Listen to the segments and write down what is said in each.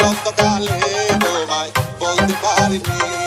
বসন্তকালে তোমায় বলতে পারিনি।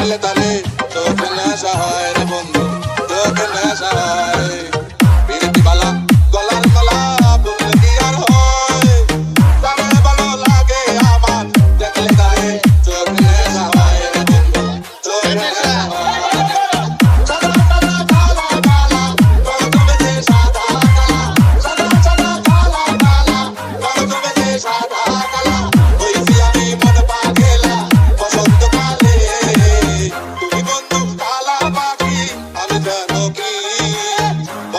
তালে তালে তো না সহায়